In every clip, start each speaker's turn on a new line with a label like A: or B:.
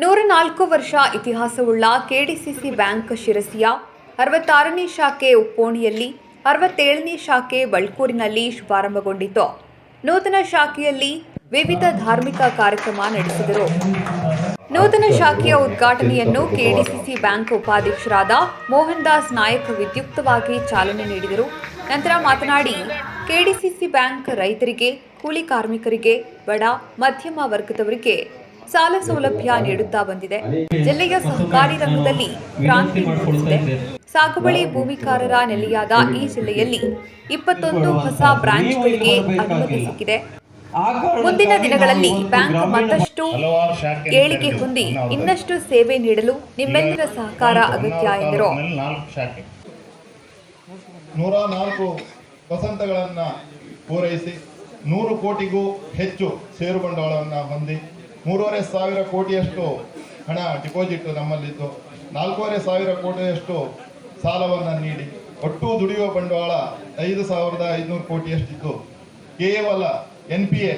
A: ನೂರ ನಾಲ್ಕು ವರ್ಷ ಇತಿಹಾಸವುಳ್ಳ ಕೆಡಿಸಿಸಿ ಬ್ಯಾಂಕ್ ಶಿರಸಿಯ ಅರವತ್ತಾರನೇ ಶಾಖೆ ಉಪ್ಪೋಣಿಯಲ್ಲಿ, ಅರವತ್ತೇಳನೇ ಶಾಖೆ ಬಳ್ಕೂರಿನಲ್ಲಿ ಶುಭಾರಂಭಗೊಂಡಿತು. ನೂತನ ಶಾಖೆಯಲ್ಲಿ ವಿವಿಧ ಧಾರ್ಮಿಕ ಕಾರ್ಯಕ್ರಮ ನಡೆಸಿದರು. ನೂತನ ಶಾಖೆಯ ಉದ್ಘಾಟನೆಯನ್ನು ಕೆಡಿಸಿಸಿ ಬ್ಯಾಂಕ್ ಉಪಾಧ್ಯಕ್ಷರಾದ ಮೋಹನ್ ದಾಸ್ ನಾಯಕ್ ವಿದ್ಯುಕ್ತವಾಗಿ ಚಾಲನೆ ನೀಡಿದರು. ನಂತರ ಮಾತನಾಡಿ, ಕೆಡಿಸಿಸಿ ಬ್ಯಾಂಕ್ ರೈತರಿಗೆ, ಕೂಲಿ ಕಾರ್ಮಿಕರಿಗೆ, ಬಡ, ಮಧ್ಯಮ ವರ್ಗದವರಿಗೆ ಸಾಲ ಸೌಲಭ್ಯ ನೀಡುತ್ತಾ ಬಂದಿದೆ. ಜಿಲ್ಲೆಯ ಸಹಕಾರಿ ರಂಗದಲ್ಲಿ ಕ್ರಾಂತಿ ಮೂಡಿಸಿದೆ. ಸಾಗುವಳಿ ಭೂಮಿಕಾರರ ನೆಲೆಯಾದ ಈ ಜಿಲ್ಲೆಯಲ್ಲಿ ಇಪ್ಪತ್ತೊಂದು ಹೊಸ ಬ್ರಾಂಚ್ಗಳಿಗೆ ಅನುಮತಿ ಸಿಕ್ಕಿದೆ. ಮುಂದಿನ ದಿನಗಳಲ್ಲಿ ಬ್ಯಾಂಕ್ ಮತ್ತಷ್ಟು ಏಳಿಗೆ ಹೊಂದಿ ಇನ್ನಷ್ಟು ಸೇವೆ ನೀಡಲು ನಿಮ್ಮೆಲ್ಲರ ಸಹಕಾರ ಅಗತ್ಯ ಎಂದರು.
B: ನೂರ ನಾಲ್ಕು ವಸಂತಗಳನ್ನು ಪೂರೈಸಿ ನೂರು ಕೋಟಿಗೂ ಹೆಚ್ಚು ಷೇರು ಬಂಡವಾಳವನ್ನು ಹೊಂದಿ ಮೂರುವರೆ ಸಾವಿರ ಕೋಟಿಯಷ್ಟು ಹಣ ಡಿಪಾಸಿಟ್ ನಮ್ಮಲ್ಲಿದ್ದು. ನಾಲ್ಕೂವರೆ ಸಾವಿರ ಕೋಟಿಯಷ್ಟು ಸಾಲವನ್ನು ನೀಡಿ. ಒಟ್ಟು ದುಡಿಯುವ ಬಂಡವಾಳ ಐದು ಸಾವಿರದ ಐದುನೂರು ಕೋಟಿಯಷ್ಟಿದ್ದು. ಕೇವಲ ಎನ್ ಪಿ ಎ,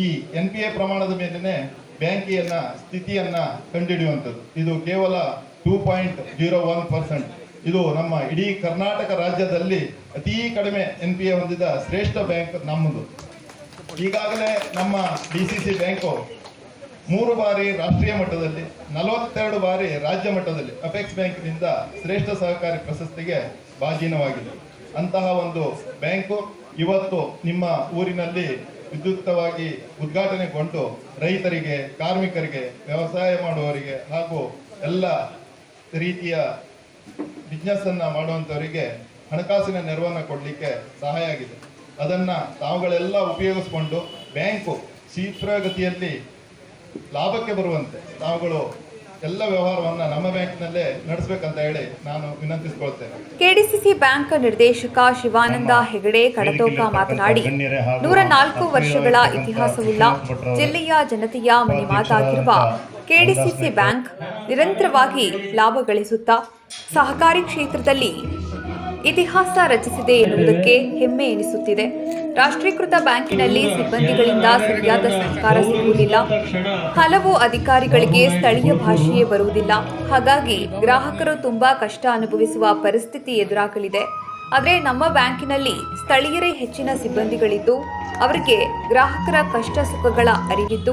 B: ಈ ಎನ್ ಪಿ ಎ ಪ್ರಮಾಣದ ಮೇಲೇ ಬ್ಯಾಂಕಿಯನ್ನ ಸ್ಥಿತಿಯನ್ನ ಕಂಡುಹಿಡಿಯುವಂಥದ್ದು ಇದು ಕೇವಲ two point zero one percent ಇದು ನಮ್ಮ ಇಡೀ ಕರ್ನಾಟಕ ರಾಜ್ಯದಲ್ಲಿ ಅತೀ ಕಡಿಮೆ ಎನ್ ಪಿ ಎ ಹೊಂದಿದ ಶ್ರೇಷ್ಠ ಬ್ಯಾಂಕ್ ನಮ್ಮದು. ಈಗಾಗಲೇ ನಮ್ಮ ಡಿ ಸಿ ಸಿ ಬ್ಯಾಂಕು ಮೂರು ಬಾರಿ ರಾಷ್ಟ್ರೀಯ ಮಟ್ಟದಲ್ಲಿ, ನಲವತ್ತೆರಡು ಬಾರಿ ರಾಜ್ಯ ಮಟ್ಟದಲ್ಲಿ ಅಪೆಕ್ಸ್ ಬ್ಯಾಂಕ್ನಿಂದ ಶ್ರೇಷ್ಠ ಸಹಕಾರಿ ಪ್ರಶಸ್ತಿಗೆ ಭಾಜೀನವಾಗಿದೆ ಅಂತಹ ಒಂದು ಬ್ಯಾಂಕು ಇವತ್ತು ನಿಮ್ಮ ಊರಿನಲ್ಲಿ ವಿದ್ಯುಕ್ತವಾಗಿ ಉದ್ಘಾಟನೆಗೊಂಡು ರೈತರಿಗೆ, ಕಾರ್ಮಿಕರಿಗೆ, ವ್ಯವಸಾಯ ಮಾಡುವವರಿಗೆ ಹಾಗೂ ಎಲ್ಲ ರೀತಿಯ ಬಿಸ್ನೆಸ್ ಅನ್ನು ಮಾಡುವಂತವರಿಗೆ ಹಣಕಾಸಿನ ನೆರವನ್ನು ಕೊಡಲಿಕ್ಕೆ ಸಹಾಯ ಆಗಿದೆ. ಅದನ್ನು ತಾವುಗಳೆಲ್ಲ ಉಪಯೋಗಿಸ್ಕೊಂಡು ಬ್ಯಾಂಕು ಶೀಘ್ರಗತಿಯಲ್ಲಿ ಲಾಭಕ್ಕೆ ಬರುವಂತೆ ನಾವುಗಳು ಎಲ್ಲ ವ್ಯವಹಾರವನ್ನ ನಮ್ಮ ಬ್ಯಾಂಕ್ನಲ್ಲೇ ನಡೆಸಬೇಕಂತ ಹೇಳಿ ನಾನು ವಿನಂತಿಸಿಕೊಳ್ತೇನೆ.
A: ಕೆಡಿಸಿಸಿ ಬ್ಯಾಂಕ್ ನಿರ್ದೇಶಕ ಶಿವಾನಂದ ಹೆಗಡೆ ಕಡತೋಕ ಮಾತನಾಡಿ ನೂರ ನಾಲ್ಕು ವರ್ಷಗಳ ಇತಿಹಾಸವುಳ್ಳ ಜಿಲ್ಲೆಯ ಜನತೆಯ ಮನೆ ಮಾತಾಗಿರುವ ಕೆಡಿಸಿಸಿ ಬ್ಯಾಂಕ್ ನಿರಂತರವಾಗಿ ಲಾಭ ಗಳಿಸುತ್ತಾ ಸಹಕಾರಿ ಕ್ಷೇತ್ರದಲ್ಲಿ ಇತಿಹಾಸ ರಚಿಸಿದೆ ಎನ್ನುವುದಕ್ಕೆ ಹೆಮ್ಮೆ ಎನಿಸುತ್ತಿದೆ. ರಾಷ್ಟ್ರೀಕೃತ ಬ್ಯಾಂಕಿನಲ್ಲಿ ಸಿಬ್ಬಂದಿಗಳಿಂದ ಸರಿಯಾದ ಸಹಕಾರ ಸಿಗುವುದಿಲ್ಲ. ಹಲವು ಅಧಿಕಾರಿಗಳಿಗೆ ಸ್ಥಳೀಯ ಭಾಷೆಯೇ ಬರುವುದಿಲ್ಲ. ಹಾಗಾಗಿ ಗ್ರಾಹಕರು ತುಂಬಾ ಕಷ್ಟ ಅನುಭವಿಸುವ ಪರಿಸ್ಥಿತಿ ಎದುರಾಗಲಿದೆ. ಆದರೆ ನಮ್ಮ ಬ್ಯಾಂಕಿನಲ್ಲಿ ಸ್ಥಳೀಯರೇ ಹೆಚ್ಚಿನ ಸಿಬ್ಬಂದಿಗಳಿದ್ದು, ಅವರಿಗೆ ಗ್ರಾಹಕರ ಕಷ್ಟ ಸುಖಗಳ ಅರಿವಿದ್ದು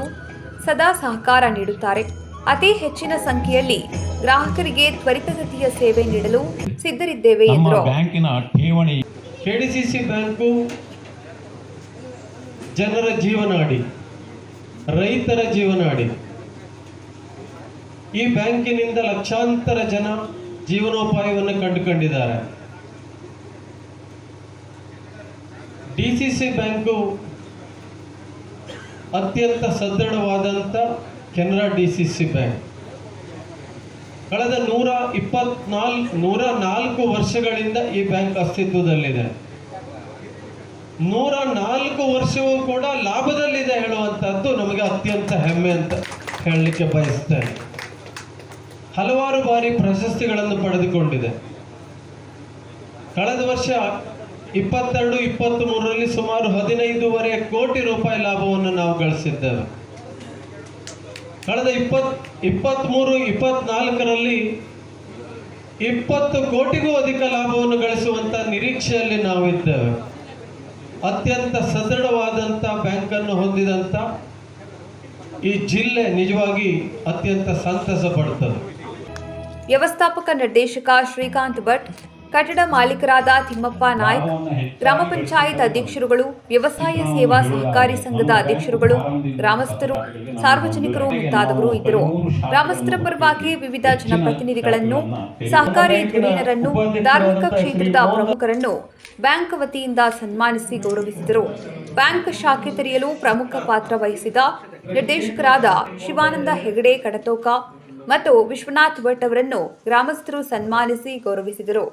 A: ಸದಾ ಸಹಕಾರ ನೀಡುತ್ತಾರೆ. ಅತಿ ಹೆಚ್ಚಿನ ಸಂಖ್ಯೆಯಲ್ಲಿ ಗ್ರಾಹಕರಿಗೆ ತ್ವರಿತಗತಿಯ ಸೇವೆ ನೀಡಲು ಸಿದ್ಧರಿದ್ದೇವೆ ಎಂದರು.
C: ಬ್ಯಾಂಕಿನ ಠೇವಣಿ
D: ಕೆಡಿಸಿಸಿ ಬ್ಯಾಂಕು ಜನರ ಜೀವನಾಡಿ ರೈತರ ಜೀವನಾಡಿ. ಈ ಬ್ಯಾಂಕಿನಿಂದ ಲಕ್ಷಾಂತರ ಜನ ಜೀವನೋಪಾಯವನ್ನು ಕಂಡುಕೊಂಡಿದ್ದಾರೆ. ಡಿ ಸಿ ಸಿ ಬ್ಯಾಂಕು ಅತ್ಯಂತ ಸದೃಢವಾದಂಥ Canara D C C bank. ಕಳೆದ ನೂರ ಇಪ್ಪತ್ನಾಲ್ಕು ನೂರ ನಾಲ್ಕು ವರ್ಷಗಳಿಂದ ಈ ಬ್ಯಾಂಕ್ ಅಸ್ತಿತ್ವದಲ್ಲಿದೆ. ನೂರ ನಾಲ್ಕು ವರ್ಷವೂ ಕೂಡ ಲಾಭದಲ್ಲಿದೆ ಹೇಳುವಂಥದ್ದು ನಮಗೆ ಅತ್ಯಂತ ಹೆಮ್ಮೆ ಅಂತ ಹೇಳಲಿಕ್ಕೆ ಬಯಸ್ತೇನೆ. ಹಲವಾರು ಬಾರಿ ಪ್ರಶಸ್ತಿಗಳನ್ನು ಪಡೆದುಕೊಂಡಿದೆ. ಕಳೆದ ವರ್ಷ ಇಪ್ಪತ್ತೆರಡು, ಇಪ್ಪತ್ತ್ ಮೂರರಲ್ಲಿ ಸುಮಾರು ಹದಿನೈದೂವರೆ ಕೋಟಿ ರೂಪಾಯಿ ಲಾಭವನ್ನು ನಾವು ಗಳಿಸಿದ್ದೇವೆ. ಕಳೆದ ಇಪ್ಪತ್ ಇಪ್ಪತ್ತ್ಮೂರು ಇಪ್ಪತ್ನಾಲ್ಕರಲ್ಲಿ ಇಪ್ಪತ್ತು ಕೋಟಿಗೂ ಅಧಿಕ ಲಾಭವನ್ನು ಗಳಿಸುವಂಥ ನಿರೀಕ್ಷೆಯಲ್ಲಿ ನಾವು ಇದ್ದೇವೆ ಅತ್ಯಂತ ಸದೃಢವಾದಂಥ ಬ್ಯಾಂಕನ್ನು ಹೊಂದಿದಂಥ ಈ ಜಿಲ್ಲೆ ನಿಜವಾಗಿ ಅತ್ಯಂತ ಸಂತಸ ಪಡ್ತದೆ.
A: ವ್ಯವಸ್ಥಾಪಕ ನಿರ್ದೇಶಕ ಶ್ರೀಕಾಂತ್ ಭಟ್ ಕಟ್ಟಡ ಮಾಲೀಕರಾದ ತಿಮ್ಮಪ್ಪ ನಾಯ್ಕ್ ಗ್ರಾಮ ಪಂಚಾಯತ್ ಅಧ್ಯಕ್ಷರುಗಳು ವ್ಯವಸಾಯ ಸೇವಾ ಸಹಕಾರಿ ಸಂಘದ ಅಧ್ಯಕ್ಷರುಗಳು ಗ್ರಾಮಸ್ಥರು ಸಾರ್ವಜನಿಕರು ಮುಂತಾದವರು ಇದ್ದರು. ಗ್ರಾಮಸ್ಥರ ಪರವಾಗಿ ವಿವಿಧ ಜನಪ್ರತಿನಿಧಿಗಳನ್ನು ಸಹಕಾರಿ ಧುರೀಣರನ್ನು ಧಾರ್ಮಿಕ ಕ್ಷೇತ್ರದ ಪ್ರಮುಖರನ್ನು ಬ್ಯಾಂಕ್ ವತಿಯಿಂದ ಸನ್ಮಾನಿಸಿ ಗೌರವಿಸಿದರು. ಬ್ಯಾಂಕ್ ಶಾಖೆ ತೆರೆಯಲು ಪ್ರಮುಖ ಪಾತ್ರ ವಹಿಸಿದ ನಿರ್ದೇಶಕರಾದ ಶಿವಾನಂದ ಹೆಗಡೆ ಕಡತೋಕ ಮತ್ತು ವಿಶ್ವನಾಥ್ ಭಟ್ ಅವರನ್ನು ಗ್ರಾಮಸ್ಥರು ಸನ್ಮಾನಿಸಿ ಗೌರವಿಸಿದರು.